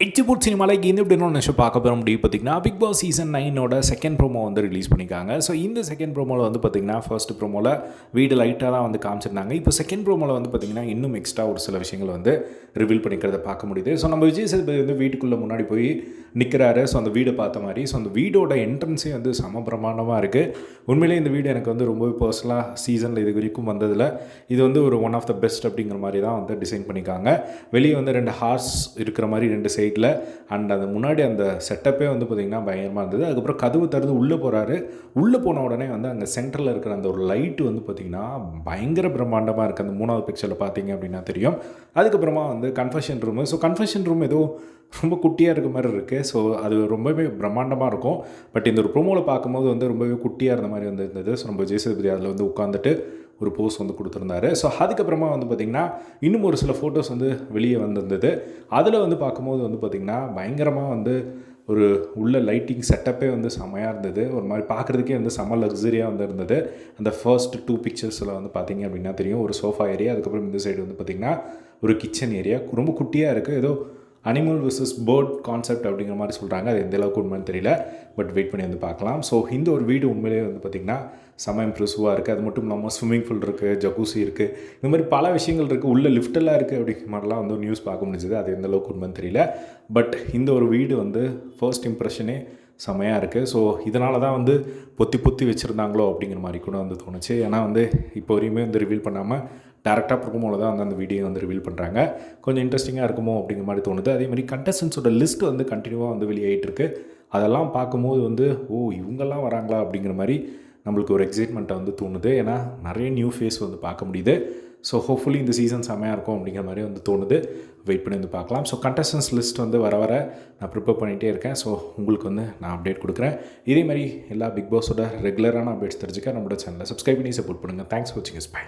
எச்சிபூட் சினிமாலைக்கு இந்த எப்படி என்ன பார்க்க போகிறோம் அப்படி பார்த்தீங்கன்னா பிக் பாஸ் சீசன் நைனோட செகண்ட் ப்ரோமோ வந்து ரிலீஸ் பண்ணியிருக்காங்க. ஸோ இந்த செகண்ட் ப்ரோமோவில் வந்து பார்த்தீங்கன்னா ஃபர்ஸ்ட் ப்ரோமோவில் வீடு லைட்டாக தான் வந்து காமிச்சிருந்தாங்க. இப்போ செகண்ட் ப்ரோமோவில் வந்து பார்த்தீங்கன்னா இன்னும் எக்ஸ்ட்ரா ஒரு சில விஷயங்கள் வந்து ரிவீல் பண்ணிக்கிறத பார்க்க முடியுது. ஸோ நம்ம விஜய் சேதுபதி வந்து வீட்டுக்குள்ளே முன்னாடி போய் நிற்கிறாரு ஸோ அந்த வீடை பார்த்த மாதிரி ஸோ அந்த வீடோட என்ட்ரன்ஸே வந்து சம பிரமாண்டமாக இருக்குது உண்மையிலேயே இந்த வீடு எனக்கு வந்து ரொம்பவே பர்சனலாக சீசனில் இது வரைக்கும் வந்ததில் இது வந்து ஒரு ஒன் ஆஃப் த பெஸ்ட் அப்படிங்கிற மாதிரி தான் வந்து டிசைன் பண்ணியிருக்காங்க. வெளியே வந்து ரெண்டு ஹார்ஸ் இருக்கிற மாதிரி ரெண்டு சைடில் அண்ட் அந்த முன்னாடி அந்த செட்டப்பே வந்து பார்த்திங்கன்னா பயங்கரமாக இருந்தது. அதுக்கப்புறம் கதவு திறந்து உள்ளே போகிறாரு உள்ளே போன உடனே வந்து அங்கே சென்டரில் இருக்கிற அந்த ஒரு லைட்டு வந்து பார்த்திங்கன்னா பயங்கர பிரம்மாண்டமாக இருக்குது அந்த மூணாவது பிக்சரில் பார்த்தீங்க அப்படின்னா தெரியும். அதுக்கப்புறமா வந்து confession room so confession room ஏதோ ரொம்ப குட்டியாக இருக்க மாதிரி இருக்குது ஸோ அது ரொம்பவே பிரம்மாண்டமாக இருக்கும். பட் இந்த ஒரு ப்ரோமோவில் பார்க்கும்போது வந்து ரொம்பவே குட்டியாக இருந்த மாதிரி வந்து இருந்தது. ஸோ நம்ம ஜெயசேதுபதி அதில் வந்து உட்காந்துட்டு ஒரு போஸ் வந்து கொடுத்துருந்தாரு. ஸோ அதுக்கப்புறமா வந்து பார்த்திங்கன்னா இன்னும் ஒரு சில ஃபோட்டோஸ் வந்து வெளியே வந்திருந்தது. அதில் வந்து பார்க்கும்போது வந்து பார்த்திங்கன்னா பயங்கரமாக வந்து ஒரு உள்ள லைட்டிங் செட்டப்பே வந்து செமையாக இருந்தது. ஒரு மாதிரி பார்க்குறதுக்கே வந்து செம்ம லக்ஸரியாக வந்து இருந்தது. அந்த ஃபர்ஸ்ட் டூ பிக்சர்ஸில் வந்து பார்த்திங்க அப்படின்னா தெரியும். ஒரு சோஃபா ஏரியா அதுக்கப்புறம் இந்த சைடு வந்து பார்த்திங்கன்னா ஒரு கிச்சன் ஏரியா ரொம்ப குட்டியாக இருக்குது ஏதோ அனிமல் விசஸ் பேர்ட் கான்செப்ட் அப்படிங்கிற மாதிரி சொல்கிறாங்க அது எந்த அளவுக்கு உண்மைன்னு தெரியல. பட் வெயிட் பண்ணி வந்து பார்க்கலாம். ஸோ இந்த ஒரு வீடு உண்மையிலேயே வந்து பார்த்திங்கன்னா செம இம்ப்ரெசிவாக இருக்குது அது மட்டும் இல்லாமல் ஸ்விம்மிங் பூல் இருக்குது ஜக்கூசி இருக்குது இந்த மாதிரி பல விஷயங்கள் இருக்குது உள்ளே லிஃப்டெல்லாம் இருக்குது அப்படிங்கிற மாதிரிலாம் வந்து நியூஸ் பார்க்க முடிஞ்சது. அது எந்த அளவுக்கு உண்மைன்னு தெரியல. பட் இந்த ஒரு வீடு வந்து ஃபர்ஸ்ட் இம்ப்ரெஷனே செமையாக இருக்குது ஸோ இதனால தான் வந்து பொத்தி பொத்தி வச்சுருந்தாங்களோ அப்படிங்கிற மாதிரி கூட வந்து தோணுச்சு. ஏன்னா வந்து இப்போ வரையுமே வந்து ரிவீல் பண்ணாமல் டேரெக்டாக ப்ரோமோவில் தான் வந்து அந்த வீடியோ வந்து ரிவீல் பண்ணுறாங்க கொஞ்சம் இன்ட்ரெஸ்டிங்காக இருக்குமோ அப்படிங்கிற மாதிரி தோணுது. அதே மாதிரி கண்டஸ்டன்ஸோட லிஸ்ட் வந்து கண்டினியூவாக வந்து வெளியாகிட்டு அதெல்லாம் பார்க்கும்போது வந்து ஓ இவங்கெல்லாம் வராங்களா? அப்படிங்கிற மாதிரி நம்மளுக்கு ஒரு எக்ஸைட்மெண்ட்டை வந்து தோணுது. ஏன்னா நிறைய நியூ ஃபேஸ் வந்து பார்க்க முடியுது. ஸோ ஹோப்ஃபுல்லி இந்த சீசன் செம்மையாக இருக்கும் அப்படிங்கிற மாதிரி வந்து தோணுது. வெயிட் பண்ணி வந்து பார்க்கலாம். ஸோ கண்டஸ்டன்ஸ் லிஸ்ட் வந்து வர வர நான் ப்ரிப்பேர் பண்ணிகிட்டே இருக்கேன். ஸோ உங்களுக்கு வந்து நான் அப்டேட் கொடுக்குறேன். இதே மாதிரி எல்லா பிக் பாஸோட ரெகுலரான அப்டேட்ஸ் தெரிஞ்சுக்க நம்மளோட சேனலை சப்ஸ்கிரைப் பண்ணி சப்போர்ட் பண்ணுங்கள் தேங்க்ஸ் ஃபார் வாட்சிங் இஸ் பை